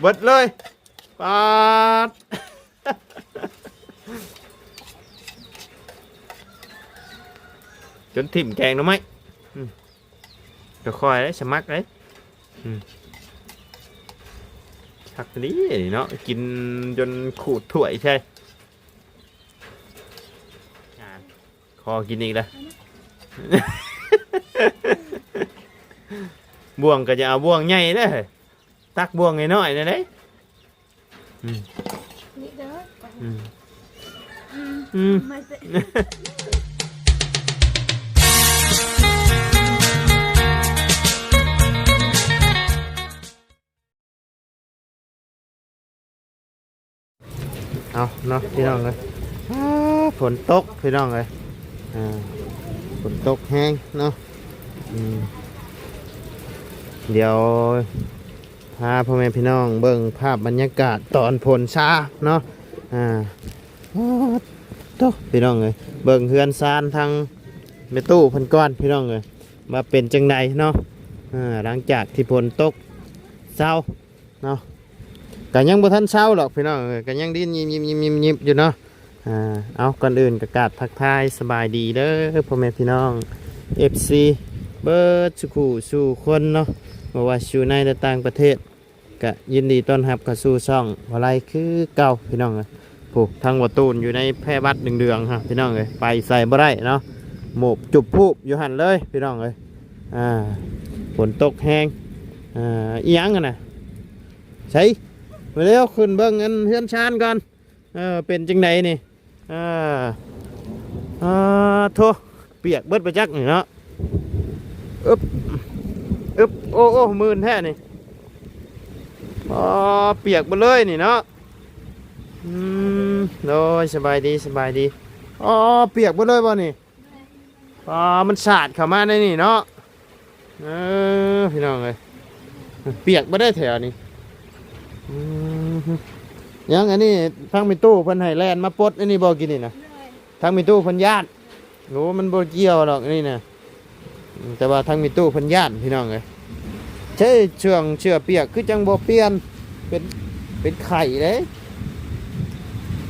เบิดเลยปาดจนถิ่มแกงเนาะไหมอืมก็คอยได้สมัครได้อืมทักนี้เนาะกินจนขูดถ้วยใช่คอกินอีกแล้วบ่วงก็จะเอาบ่วงใหญ่เด้อ ตักบ่วงน้อยๆนะเด้อืมนี่เด้ออืมอืมอืมไม่เป็นเอาเนาะพี่น้องเลยอ้าฝนตกพี่น้องเลยอ่าฝนตกแห้งเนาะอืมเดี๋ยว พาพ่อแม่พี่น้องเบิ่งภาพบรรยากาศตอนฝนซาเนาะอ่าโอ้โตพี่น้องเลยเบิ่งเฮือนซานทางเมตู้พันก้อนพี่น้องเลยมาเป็นจังใดเนาะอ่าหลังจากที่ฝนตกเศร้าเนาะก็ยังบ่ทันเช้าหรอกพี่น้องเอ้ยก็ยังดิ้นยิมยิมยิมยิมยิมอยู่เนาะอ่าเอาก่อนอื่นก็กาบทักทายสบายดีเด้อพ่อแม่พี่น้อง FC เบิร์ดสุขูสู่คนเนาะ บ่ว่าอยู่ในและต่างประเทศก็ยินดีต้อนรับเข้าสู่ช่องวาไรคือเก่าพี่น้องเอ้ยผูกทางวัตูนอยู่ในแพร่บัดเดืองๆฮะพี่น้องเอ้ยไปใส่บ่ได้เนาะหมบจุบพูบอยู่หันเลยพี่น้องเอ้ยอ่าฝนตกแห้งอ่าอีหยังกันน่ะใช่มาเร็วขึ้นเบิ้งเงินเฮือนชานก่อนเออเป็นจังไดนี่อ่าอ่าโทเปียกเบิดไปจักนี่เนาะอึ๊บ อึบโอ้โอ้หมื่นแท้นี่อ๋อเปียกไปเลยนี่เนาะอืมโดยสบายดีสบายดีอ๋อเปียกไปเลยบ่นี่อ๋อมันสาดเข้ามาในนี่เนาะเออพี่น้องเลยเปียกไปได้แถวนี้อืมยังอันนี้ทางมีตู้พิ่นให้แลนมาปดอันนี้บ่กินนี่นะทางมีตู้พิ่นญาติโหมันบ่เกี่ยวหรอกนี่นะ แต่ว่าทางมีตู้เพิ่นญาติพี่น้องเอ้ยใช่เชื่องเชื่อเปียกคือจังบ่เปลี่ยนเป็นเป็นไข่เด้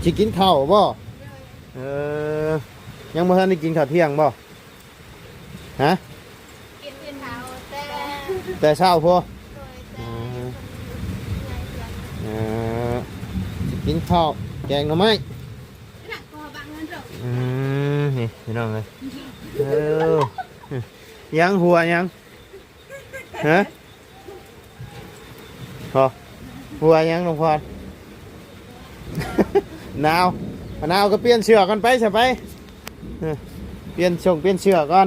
สิกินข้าวบ่เออยังบ่ทันได้กินข้าวเที่ยงบ่ฮะกินเป็นเท้าแต่แต่เช้าพอโดยแต่อ่าเอ่อสิกินข้าวแกงหน่อไม้หนักกว่าบางเงินหรอกอืมนี่พี่น้องเลยเออ ยังหัวยังฮะพอหัวยังหลวงพ่อ นาวนาวก็เปลี่ยนเชือกกันไปใช่ไปเออเปลี่ยนชงเปลี่ยนเชือกก่อน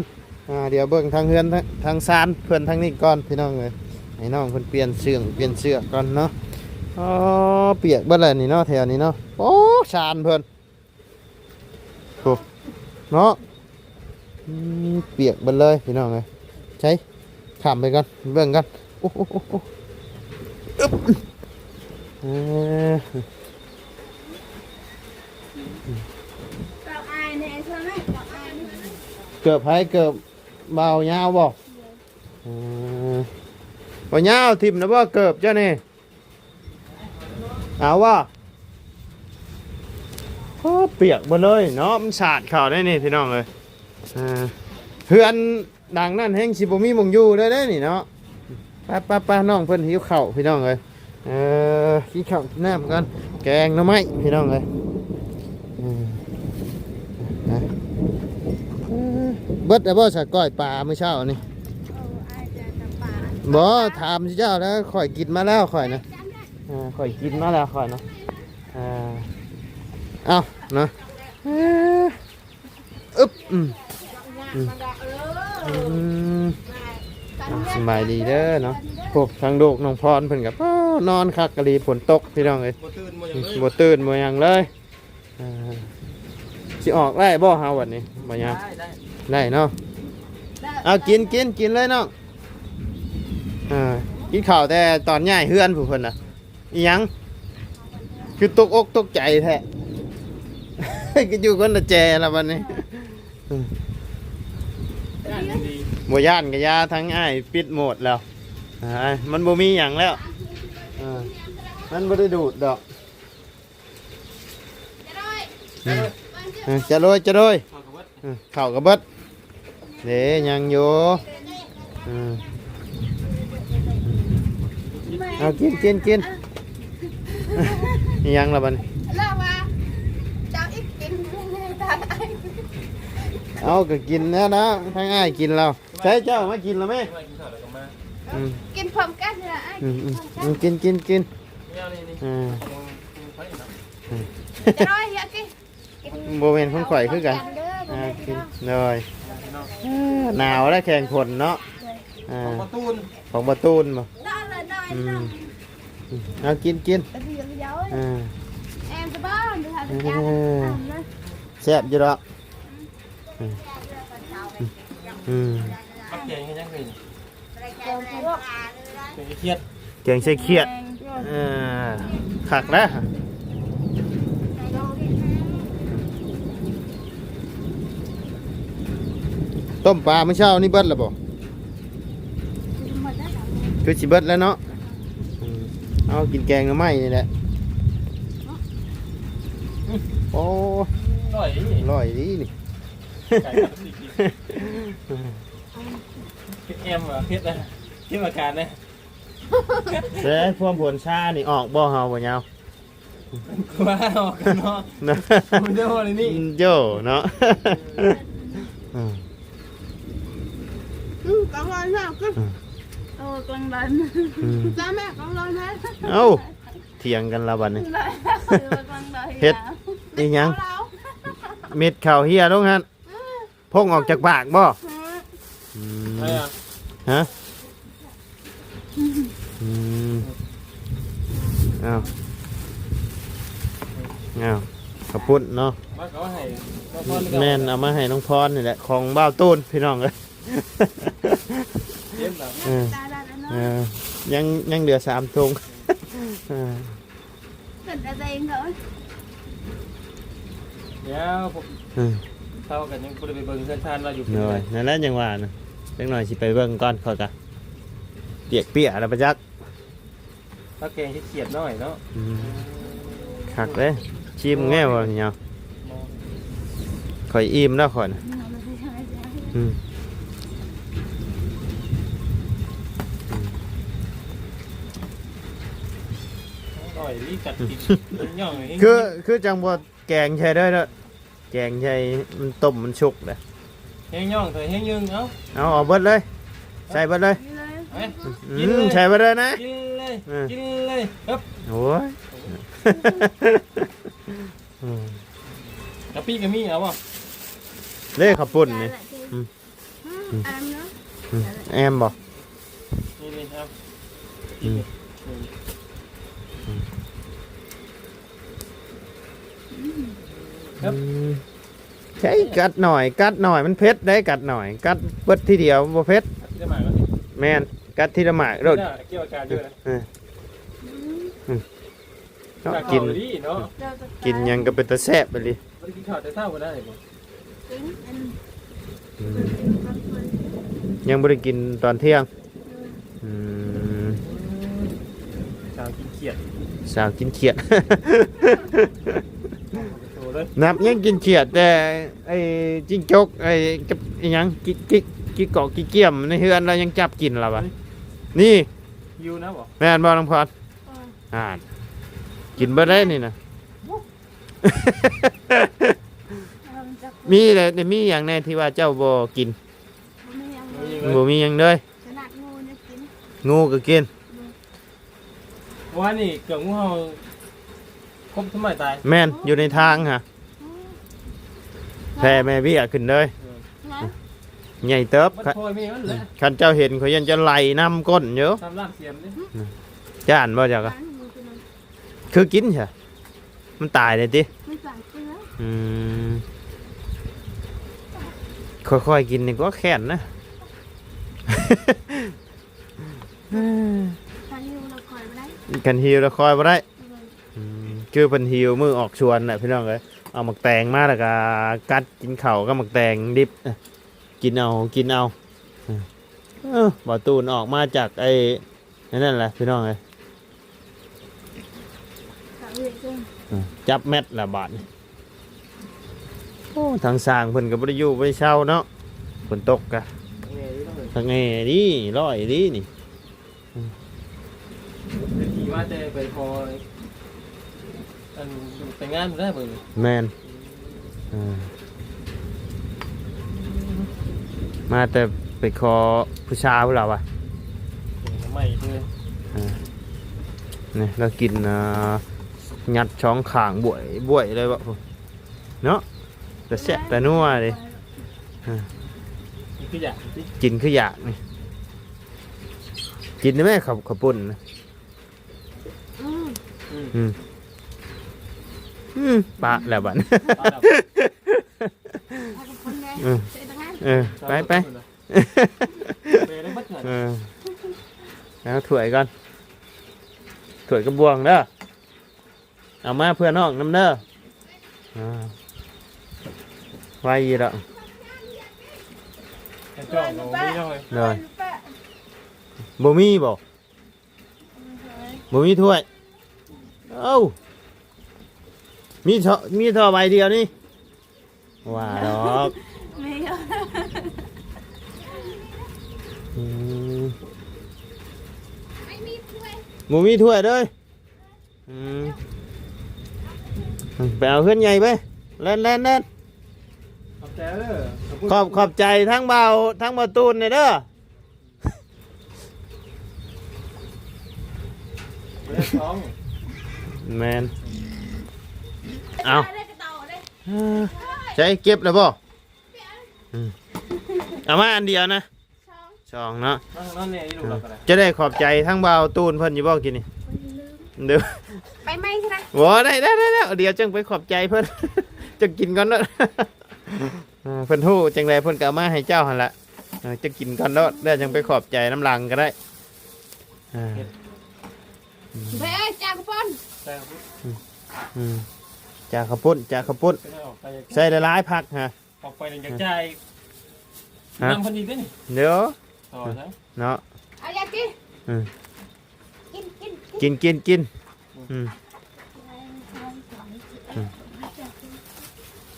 อ่าเดี๋ยวเบิ่งทางเฮือนทางทางซานเพื่อนทางนี้ก่อนพี่น้องเลยให้น้องเพิ่นเปลี่ยนเชือกเปลี่ยนเชือกก่อนเนาะอ๋อเปียกเบ่เลยนี่เนาะแถวนี้เนาะโอ้ชานเพิ่นโอ้เนาะ เปียกเบ่เลยพี่น้องเลยใช้ขามไปกันเบิ่งกันโอ้โอ้โอ้โอ้อึ๊บเอ้อเราอายแน่ใช่ไหเรายเกือบให้เกือบเบายาบ่เออบ่ยาทิมนะบ่เกือบเจ้านี่เอาว่าเปียกหมดเลยเนาะมันสาดเข่าได้นี่พี่น้องเลย อ่าเพื่อนดังนั่นแห้งสิบ่มีหมองอยู่ได้ได้นี่เนาะป้าป้าป้าน้องเพิ่นหิวข้าวพี่น้องเลยเออกินข้าวกินน้ำกันแกงหน่อไม้พี่น้องเลยอืมอะเออเบิดแล้วบ่สักก้อยปลาเมื่อเช้านี่โอ้อายจะตำปาบ่ถามสิเจ้าแล้วข่อยกินมาแล้วข่อยนะอ่าข่อยกินมาแล้วข่อยนะอ่าเอาเนาะเอ้ออึ๊บอืม อืมสบายดีเด้อเนาะพวกทางโดกน้องพรเพิ่นกับนอนคักกะลีฝนตกพี่น้องเอ้ยบ่ตื่นบ่หยังเลยบ่ตื่นบ่หยังเลยอ่าสิออกได้บ่เฮาวันนี้บ่หยังได้ได้ได้เนาะ เอากินกินกินเลยน้องอ่ากินข้าวแต่ตอนย้ายเฮือนผู้เพิ่นน่ะอีหยัง คือตกอกตกใจแท้ ก็อยู่คนละแจละวันนี้ย่านยังดี บ่ย่านกับยาทั้งอ้ายปิดโหมดแล้วอ่ามันบ่มีหยังแล้วอ่ามันไม่ได้ดูดดอกจะได้อืมมันจะเออจะโรยจะโรยเอากับวัดเออเข่ากับเบิดเด้ยังอยู่เออเอากินกินกินยังละบัดนแล้วว่า เจ้าอีกกินเลยตาไอ้เอาก็กินแล้วนะทั้งอ้ายกินเราใช้เจ้ามากินแล้วไหมมากินข้าวแล้วก็มาอืมกินพร้อมกันเลยไอ้อืมอืมอืมกินกินกินไม่เอานี่นี่อ่าของของไฟเนาะจะได้เฮียกินกินโบเวนคนข่อยคือกันเด้อบ่อ่าแม่นกินเนาะเลยเนาะหนาวแล้วแข่งผลเนาะอ่าของประตูนของประตูนบ่ได้เลยได้อืเลมยอืมเอากินกินแต่เดี๋ยวเดี๋ยวอ่าแอมจะบ้านดูค่ะจะอ่านนะแซ่บอยู่ดอก อืมอืมปักแกงให้ยังไงนี่เดี๋ยวพวกเป็นเครียดเก่งใส่เครียดเออขักนะต้มปลาเมื่อเช้านี่เบิดแล้วบ่คือสิเบิดแล้วเนาะอืมเอากินแกงหน่อไม้นี่แหละโอ้อร่อยนี่อร่อยดีนี่ ไก่กับสีกินเอ็มเหรอเครียดนะเครียดอาการนะเด้พวกผลชานี่ออกบ่เฮาบ่ยาวว่าออกกันเนาะเนาะไม่ได้ว่าเลยนี่โยเนาะอืมอืมกำลังน่ะก็โอ้กำลังดันอืมจ้าแม่กำลังแท้เอ้าเถียงกันละบัดนี้เฮ็เฮ็ดอีหยังเราเม็ดข้าวเฮียลงหั่น พงออกจากปากบ่อืมอะไรอะฮะอืมเอ้าเอ้าขอบคุณเนาะว่าเขาให้มาพรแม่นเอามาให้น้องพรนี่แหละของบ้าวตูนพี่น้องเอ้ยเย็บหลังเออตาดันเอเนาะอยังยังเหลือสามถุงเออเกิดอะไรเองเหรอ เดี๋ยวผมเออ เท่ากันยังบ่ได้ไปเบิ่งเส้นทางเราอยู่หน่อยนั่นแหละยังว่านะจังหน่อยสิไปเบิ่งก่อนเขากะเปียกเปียกแล้วประจักษ์ปักแกงที่เขียดหน่อยเนาะอืมคักเลยชิมแง่วะเนี่ยข่อยอิ่มแล้วข่อยน่ะอืมอร่อยนี่กัดกินย่องอย่างนี้คือคือจังบ่แกงใช่ได้อเด้อ แกงใช่มันต้มมันชุกเลยแห้งย่องเถอะแห้งยืงเอ้าเอาเอาเบิดเลย ใส่เบิดเลยเอ้ยอืกินเลยมใส่เบิดเลยนะ กินเลยเออกินเลยครับโอ้ยอืมกะปิกะมี่เอาบ่เล่ขับปุ่นนี่อันเนาะอืมแอมบ่นี่นี่ครับอืม ครับอืมใช่กัดหน่อย กัดหน่อยมันเผ็ดได้กัดหน่อย กัดเบิดทีเดียวบ่เผ็ดจะหมายว่าแม่นกัดทีละหมากโดดเกี่ยวกับการด้วยนะเอออืมเนาะจากกินดีเนาะกินหยังก็เป็นตะแซ่บไปเลยไม่ได้กินข้าวแต่เช้าบ่ได้บ่อืมยังบ่ได้กินตอนเที่ยงอืมชาวกินเขียดสาวกินเขียดโต เลยนับยังกินเขียดแต่ไอ้จิ้งจกไอ้กับไอ้หยังกิกิกิเกาะกิเกี่ยมในเฮือนเรายังจับกินเราปะนี่ยูนะบ่แม่นบ่น้องพรอ่านกินบ่ได้นี่นะ มีเลยแต่มีอย่างแน่ที่ว่าเจ้าบ่กินบ่มีหยังเลยขนาดงูเนี่ยกินงูก็กินว่านี่เกี่ยวงูเห่า ครบสมัยตายแม่นอยู่ในทางฮะแพ่แม่เบี้ยขึ้นเลยนะใหญ่เติบมันคันโทยมีมันแหละคันเจ้าเห็นเขายังจะไหลน้ำก้นอยู่ทำร่างเสียมนี่จ้านบ่จักอะคือกินใช่มันตายเลยติไม่สั่งเกลืออืมค่อยๆกินนี่ก็แค้นนะทานยูเราคอยไม่ได้กันหิวแล้วคอยบ่ได้อืม คือเพิ่นหิวมือออกชวนน่ะพี่น้องเอ้ยเอาหมักแตงมาแล้วก็กัดกินข้าวก็หมักแตงดิบกินเอากินเอาเออบ่ตูนออกมาจากไอ้นั่นแหละพี่น้องเอ้ยจับแมทละบาทโอ้ทางสร้างเพิ่นก็บ่ได้อยู่บ่ได้เช่าเนาะฝนตกกะนี่ต้องเลยทางแง่ดีร้อยดีนี่งดีว่าจะไปพอ อันแต่งงานได้เบิ่งแมนอ่ามาแต่ไปขอผู้ชายพวกเราอะไม่เลยนี่เรากินอ่ายัดช่องข่างบวยบวยเลยบ่พุ่นเนาะแต่แซ่บแต่นัวเลยนี่คืออยากที่กินคืออยากนี่กินได้ไหมขับขับปุ่นนะอืมอืม อืมอืมปะแล้วบัดตาดับให้กับคนไงอืมเสร็จแล้วเออไปไปไปได้บัดเงินเออแล้วถ้วยก่อนถ้วยกระบวงเด้อเอามาเพื่อนน้องน้ำเด้ออ่าไว้ยีแล้วแต่จ้องของไม่ต้องเลยเลยบ่มีบ่บ่มีถ้วยเอ้า มีเท่ามีเท่าใบเดียวนี่ว่าดอกไม่เอาอืมบ่มีถ้วยเด้ยอืมไปเอาขึ้นใหญ่ไปเล่นเล่นเล่นขอบใจเด้อขอบขอบใจทั้งเบาทั้งเบาตูนเนี่ยเด้อเล่นท้องแมน เอาได้กระเต่าได้ใช้เก็บแล้วบ่อืมเอามาอันเดียวนะช่องสองเนาะนั่งนั่นเนี่ยที่ดูเรากันเลยจะได้ขอบใจทั้งเบาตูนเพิ่นอยู่บ่กินนี่คนลืมเดี๋ยวไปไหมใช่ไหมบ่ได้ได้ได้ได้เดี๋ยวจังไปขอบใจเพิ่นจะกินก่อนเนาะอ่าเพิ่นฮู้จังไดเพิ่นก็เอามาให้เจ้าหั่นละเออจะกินก่อนเนาะแล้วจังไปขอบใจน้ำลังก็ได้อ่าไปเอ้ยจ้ากระป๋อนใช่ครับอืม จากข้าวปุ้นจากข้าวปุ้นไม่ได้ออกไปใส่หลายๆผักฮะออกไปหนึ่งจากใจนำคนอีกด้วยนี่เดี๋ยวต่อนะเนาะเอาอยากกินอืมกินกินกินกินกินอืม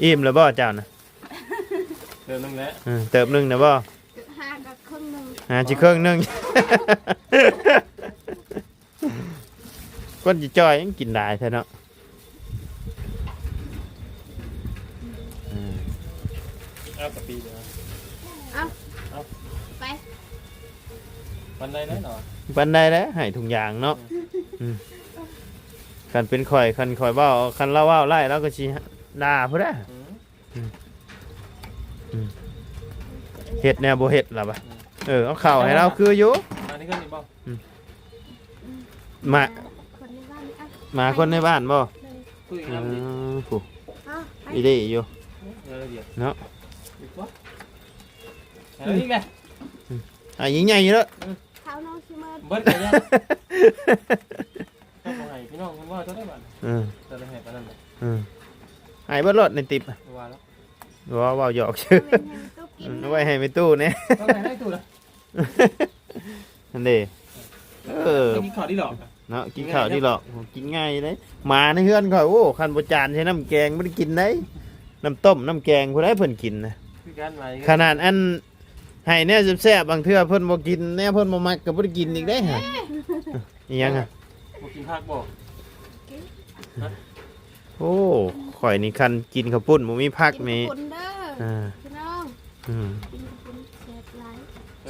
อิ่มแล้วบ่เจ้านะเดินนึงแล้วอืมเติบหนึงนะบ่หากับครึ่งหนึ่งหาจิเครื่องหนึงก้นจิจ้อยยังกินได้แท้เนาะ ได้หน่อยปันได้แล้วให้ถุงยางเนาะอืมคันเป็นข่อยคันข่อยเว้าคันเล่าเว้าไล่แล้วก็สิด่าพุ่นเด้อเฮ็ดแนวบ่เฮ็ดล่ะบ่ะเออเอาข้าวให้เราคืออยู่อันนี้ก็นี่บ่มาคนในบ้านอะมาคนในบ้านบ่คุยอืกันดีมผู้เอาไปอีเด้อยู่เออเดี๋ยวเนาะอีกวะแล้วนี่ไงอะยิงใหญ่อยู่แล้วเท้าน้อ งชิมาเบิ้ลกันยังต้องให้พี่น้องคุณว่าจะได้บ้านอืมจะได้ให้ปานนั้นอืมให้เบิดรถในติบว่าแล้วว่าเว้าหยอกชื่อเป็นให้ตุ๊กกินเอาไว้ให้ไปตู้เนี่ยต้องให้ได้ตู้ละนั่นเด้เออกินข้าวที่หลอกเนาะกินข้าวนี่หรอกกินง่ายเลยมาในเฮือนข่อยโอ้คันบ่จานใช้น้ำแกงบ่ได้กินได้น้ำต้มน้ำแกงผู้ใดเพิ่นกินนะ คือการมาขนาดอัน ให้แน่แซ่บๆบางเทื่อเพิ่นบ่กินแน่เพิ่นบ่มักก็บ่ได้กินอีกได้ฮะอีหยังอะบ่กินผักบ่โอ้ข่อยนี่คันกินข้าวปุ้นบ่มีผักนี่กินคนเด้ออ่าพี่น้องอืมกินคนแซ่บหลาย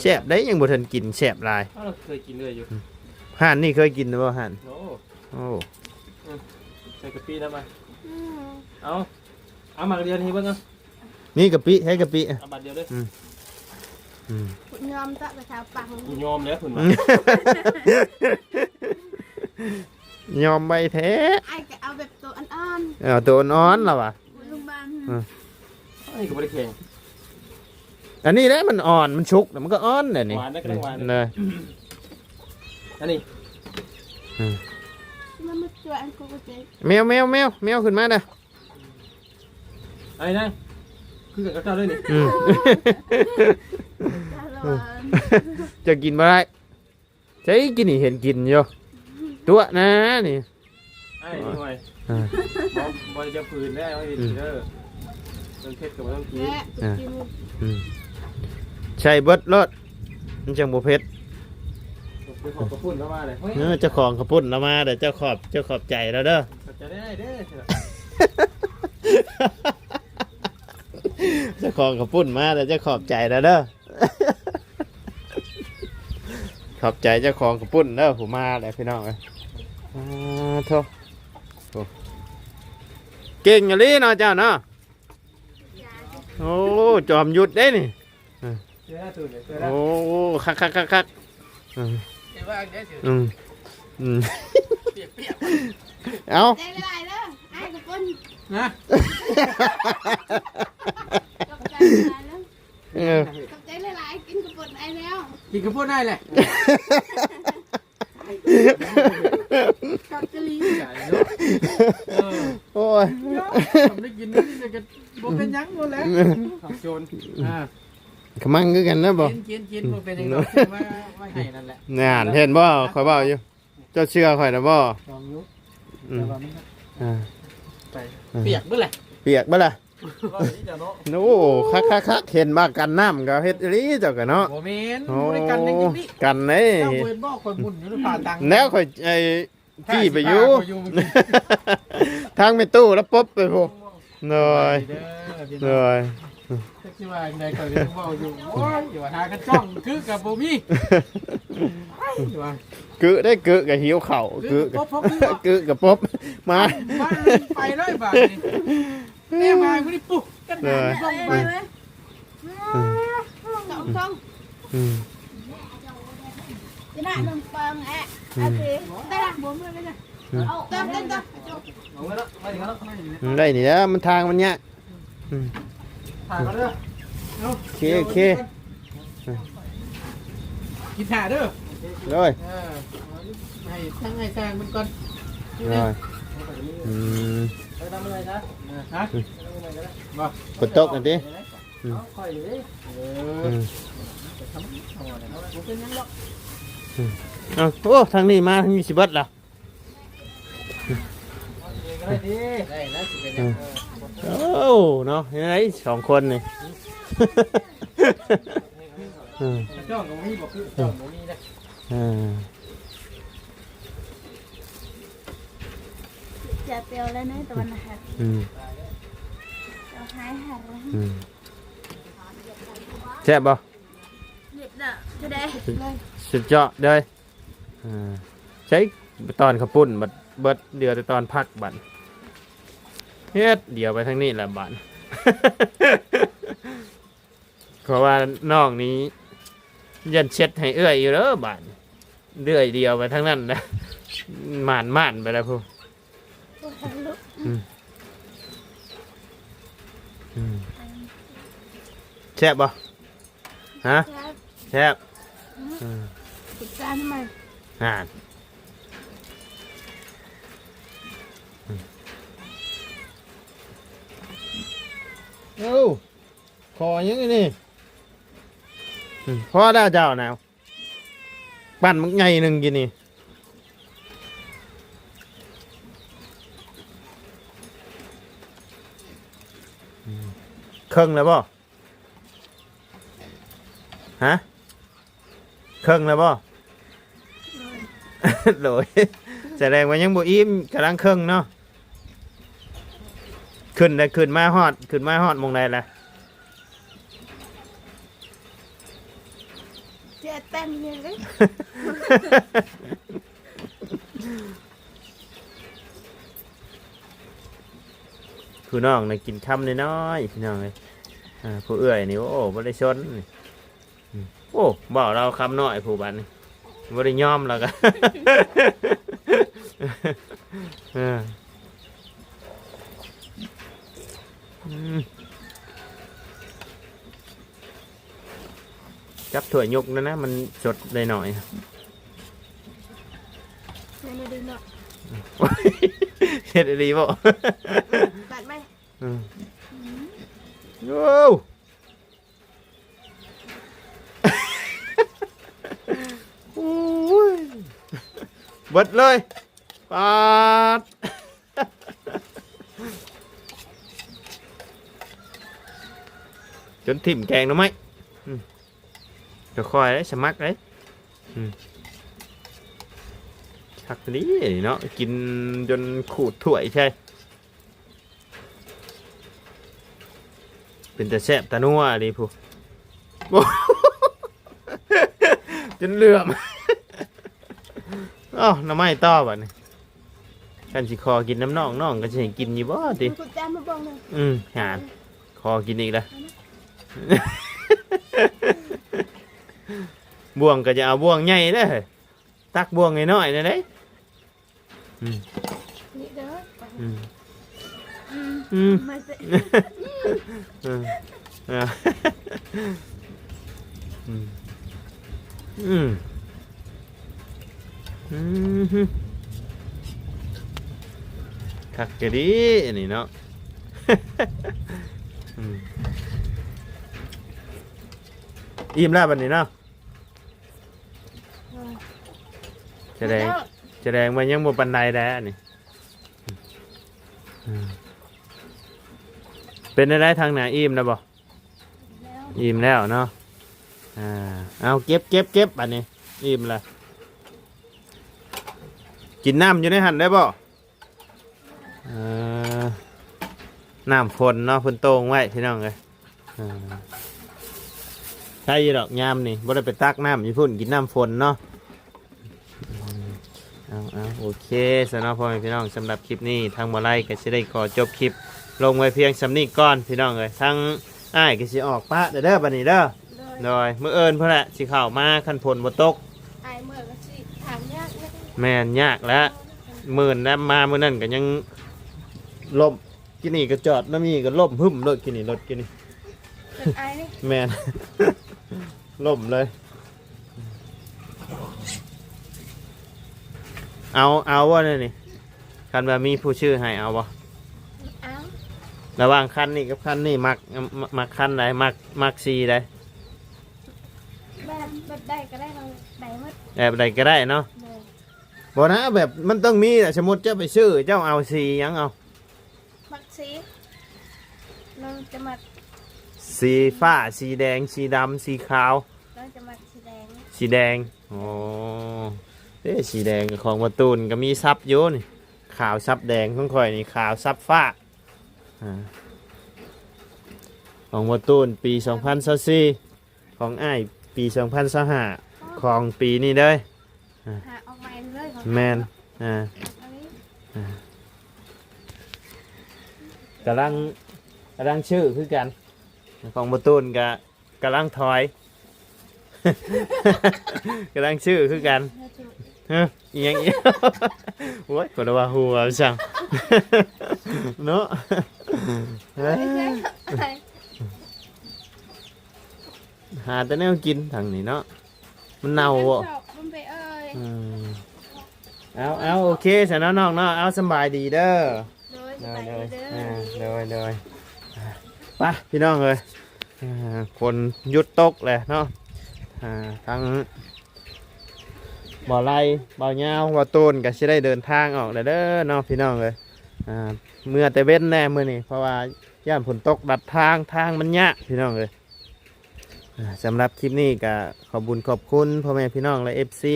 แซ่บได้ยังบ่ทันกินแซ่บหลายเราเคยกินเลยอยู่ห่านนี่เคยกินหรือบ่ห่านโอ้โอ้ใส่กะปินะมาอืมเอาเอามาเรียนทีเบิ่งเอานี่กะปิให้กะปิอะเอาบัตรเดียวเด้ออืม คุณยอมตะไปชาวปังกูยอมแล้วคุณมายอมใบแท้ไอ้ก็เอาแบบตัวอ่อนเอาตัวอ่อนๆล่ะวะๆลุงบ้านอันนี้ก็บ่ได้แข่ง อันนี้แหละมันอ่อนมันชุกแล้วมันก็อ่อนน่ะนี่หวานนะกำลังหวาน เลย อันนี้มันมาจ่วยอันกูก็เจ๊แมวแมวแมวแมวขึ้นมาเด้ออันนี้นะ คือกับเจ้าด้วยนี่อืมตาลอจะกินบ่ได้ใช่กินนี่เห็นกินอยู่ตัวนะนี่ไอ้นี่หน่อยอ่าบ่บ่จะปืนได้ไม่ดีเด้อต้องเฮ็ดกับต้องกินและตุ๊กกินอืมใช่เบิดรถมันจังบ่เผ็ดไปขอบกระปุ่นเข้ามาเลยเออเจ้าของเขาพุ่นแล้วมาเดี๋ยวเจ้าขอบเจ้าขอบใจแล้วเด้อ จะได้เด้อ เจ้าของเขาพุ่นมาเดี๋ยวเจ้าขอบใจแล้วเด้อขอบใจเจ้าของเขาพุ่นเด้อผมมาแล้วพี่น้องเอ้ยอ่าโทษโอ้เก่งอย่างนี้เนาะเจ้าเนาะโอ้จอมหยุดได้นี่เจอหน้าตื่นเลยเจอหน้าโอ้คักคักคักคักอืมเดี๋ยวว่าเดี๋ยวสิอืมอืมเปียกเปียกเอาใจละลายเด้อไอ้กับคนนะ กับใจละลายแล้วเออกับใจละลายกินกับปนไอ้แล้วกินกระปุ่นได้เลยกับกะลีเออโอ้ยผมได้กินนี่จะกันบ่เป็นยังหมดแล้วขับโจรอ่าขมังคือกันนะบ่กินกินกินบ่เป็นยังไงว่าว่าให้นั่นแหละงานเห็นบ่ข่อยเว้าอยู่ เจ้าเชื่อข่อยนะบ่ลองยุอืแต่มว่ามันอ่าไปเปียกเมื่อไหร่เปียกบ่ล่ะก็นี่จะเนาะ โอ้คักคักคักเห็นมากันน้ำก็เฮ็ดอีหลีเจ้าก็เนาะโมเมนต์โอ้บริการในที่นี้กันเด้เจ้าเวนบอกคนบุญอยู่หรือเปล่าตังค์แล้วข่อยไอ้จี้ไปอยู่ไปอยู่เมื่อกี้ทางไปตู้แล้วปุ๊บไปพวกหน่อยเด้อพี่หน้องน่อยจักสิว่าจังไดก็ยังเว้าอยู่โอ้ยอยู่ว่าหากันจ้องคือกับบ่มีอยู่ว่ากึได้กึกับหิวเข่าวกึคือกับพบกึกับป๊บมามาไปเลยบาดนี้ แม่มาบ่ได้ปุ๊บกันเลยส่งไปไปเลยสองสองอืมจะได้นมปังแอะอาทิได้ละบวมเลยนะเอาเติมเติมเติมเอาไว้แล้วไปกันแล้วอืมได้นี่แล้วมันทางมันเนี้ยถ่ายมาเด้อเอาโอเคโอเคกินถ่าเด้อเลยเออให้ทั้งให้แซงมันก่อนเลยอืม ไปทำอะไรนะ ฮะบ่ฝนตกอันนี้เอาค่อยดิเออือมทำเอาอะไรเอาบ่เป็นหยังหรอกเอาโอ้ทางนี้มาทางนี้สิเบิดล่ะได้ดีได้นะสิเป็นหยังเออโอ้เนาะยังไงสองคนนี่ อืมจ้องก็มีบ่คือจ้องบ่มีนะ อ่าจะเปรี้ยวแล้วนะตะวันหักอืมเรา หายหักแล้วอืมแซ่บบ่เด็ดน่ะจะได้เลยสุดยอดเลยอ่าใช้ตอนขาวปุ้นบัดเบิดเดือแต่ตอนพักบัดเฮ็ดเดี๋ยวไปทางนี้แหละบัด เพราะว่าน้องนี้ ยันเช็ดให้เอื้อยอยู่แล้วบัดเดือยเดียวไปทางนั้นนะหมานหมานไปแล้วพู อืมแซ่บบ่ฮะครับแซ่บอืมติดจานทำไม อ่าเอ้าขอยังไงนี่อืมพ่อได้เจ้าหนาวปั่นมันไงหนึ่งกินนี่อืม เครื่องแล้วบ่ฮะเครื่องแล้วบ่โดยแสดงว่ายังบ่อิ่มกำลังเครื่องเนาะขึ้นได้ขึ้นมาฮอดขึ้นมาฮอดหมองใดล่ะเจ๊เต้นเนี่ย เลยผู้น้องน่ะกินคำน้อยๆพี่น้องเลยอ่าผู้เอื้อยนี่โอ้บ่ได้ชนนี่อืมโอ้บอกเราคำน้อยผู้บัดนี่บ่ได้ยอมแล้วก็เอออืมจับถั่วยยกนะนะ มันสดได้หน่อยไม่ได้ เฮ็ดดีบ่บัดไหมอืมโอ้โอ้ยเบิดเลยปาดจนถิ่มแกงเนาะไหมก็คอยได้สมัครได้อืม ชักนี้เนาะกินจนขูดถ้วยใช่ เป็นแต่แซ่บตานัวดีผู้โอ้จนเหลื่อมอ้าวน้ำไม้ต่อบัดนี้กันสิคอกินน้ำน่องน่องก็จะเห็นกินอยู่บ่ติคุณแจมาบอกหนึ่งอืมหานคอกินอีกแล้วบ่วงก็จะเอาบ่วงใหญ่เด้อตักบ่วงน้อยๆนะเด้ อืมนี่เด้ออืมอืมอืมมาสิอืมอ่าอืมอืมอืมฮึคักกะดีอันนี้เนาะ อืมอิ่มแล้วบัดนี้เนาะแสดง แสดงว่ายังบ่ปันใดแล้วนี่เป็นได้ทางไหนอิ่มนะบ่อิ่มแล้วเนาะอ่าเอาเก็บเก็บเก็บอันนี้อิ่มละกินน้ำอยู่ในหันได้บ่เอ่อน้ำฝนเนาะฝนโตงไว้พี่น้องเลยใช่ดอกยามนี่บ่ได้ไปตักน้ำอยู่พุ่นกินน้ำฝนเนาะ เอาเอาโอเคสำหรับพ่อแม่พี่น้องสำหรับคลิปนี้ทางบ่ไลก็จะได้ขอจบคลิป ลงไว้เพียงสำนี้ก่อนพี่น้องเลยทั้งอ้ายก็สิออกปะเด้อเด้อบัดนี้เด้อเลยโดยมื้อเอิญเพิ่นแหละสิเข้ามาคันผลบ่ตกไอเมื่อก็สิถามยากนะแม่นยากแล้วหมื่นแล้วมามื้อนั้นก็ยังล่มกินนี่ก็จอดน้ำนี่ก็ล่มหึมรถกินนี่รถกินนี่เป็นไอนี่ แม่น ล่มเลย เอาเอาว่าเนี่ยนี่คันว่ามีผู้ชื่อให้เอาบ่อ้าวระหว่างคันนี่กับคันนี่มักมักมักคันใดมักมักซีใดแบบแบบใดก็ได้เราใดหมดแบบใดก็ได้เนาะเลยบนะแบบมันต้องมีแต่สมมติเจ้าไปซื้อเจ้าเอาสีหยังเอามักสีเราจะมักสีฟ้าสีแดงสีดำสีขาวเราจะมักสีแดงสีแดงโอ้ เอ๊ะสีแดงกับของประตูนก็มีซับอยู่นี่ขาวซับแดงของข่อยนี่ขาวซับฟ้าอ่าของประตูนปี2024ของอ้ายปี2025ของปีนี้เด้ยหาออกมาเลยของแมนอ่าอันนี้กำลังกำลังชื่อคือกันของประตูนกับกำลังถอยกำลังชื่อคือกันเราจะ ฮะอีหยังอีโอ้ยคนว่าหัวสั่ง เนาะเฮ้ยไม่ใช่หาแต่แนวกินทางนี้เนาะมันเน่าบ่มันไปเอ้ยอืมเอาเอาโอเคสนน้องเนาะเอาสำบายดีเด้อโดยสเลยบายเลยดีเด้อ่าอเลยเลยไปพี่น้องเลยอ่าคนหยุดตกเลยเนาะอ่าทั้ง บ่อไร่บ่อเงาวบ่อตูนก็สิได้เดินทางออกแล้วเด้อเนาะพี่น้องเลยอ่าเมื่อแต่เว้นแน่มื่อนี้เพราะว่าย่านฝนตกดัดทางทางมันยากพี่น้องเลยอ่าสำหรับคลิปนี้ก็ขอบุญขอบคุณพ่อแม่พี่น้องและเอฟซี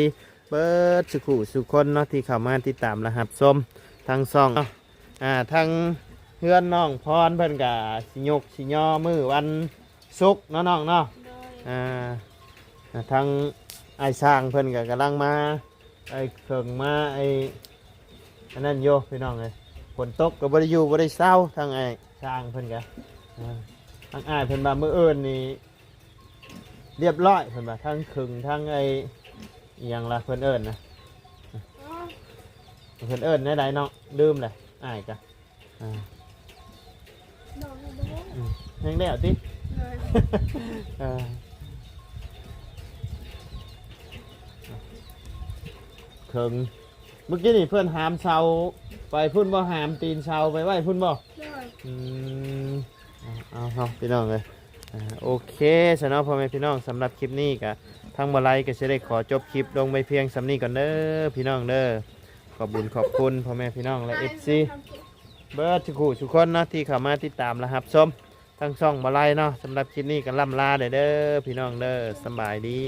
เบิร์ดสุขุสุคนเนาะที่เข้ามาติดตามรหับส้มทางซ่องเนาะอ่าทางเพื่อนน้องพรเพิ่นกะสิยกสิย่อมือวันศุกร์เนาะน้องเนาะโดยอ่าทาง ไอ้สร้างเพิ่นกะกำลังมาไอ้เครื่องมาไอ้อันนั้นโยพี่น้องเลยฝนตกก็บ่ได้อยู่บ่ได้เศร้าทางไอ้สร้างเพิ่นกะอ่าทางอ้ายเพิ่นมามื้ออื่นนี่เรียบร้อยเพิ่นว่าทั้งครึ่งทั้งไอ้อหยังล่ะเพิ่นเอิ้นนะอ๋อเพิ่นเอิ้นได้ใดเนาะลืมเลยอ้ายกะอ่าโดยโดยยังได้เอาติโดยเออ เคิงเมื่อกี้นี่เพื่อนหามเสาไปพุ่นบ่หามตีนเสาไปไหวพุ่นบ่โดยอืมเอาเอาเอาพี่น้องเลยอ่าโอเคสำหรับพ่อแม่พี่น้องสำหรับคลิปนี้ก็ทางบาไลก็จะได้ขอจบคลิปลงไปเพียงสำนี้ก่อนเด้อพี่น้องเด้อขอบบุญขอบคุณพ่อแม่พี่น้องและเอฟซี เบิร์ดทุกคู่ทุกคนเนาะที่เข้ามาติดตามและรับชมทั้งช่องมาไล่เนาะสำหรับคลิปนี้กันล่ำลาเด้อเด้อพี่น้องเด้อสำบายดี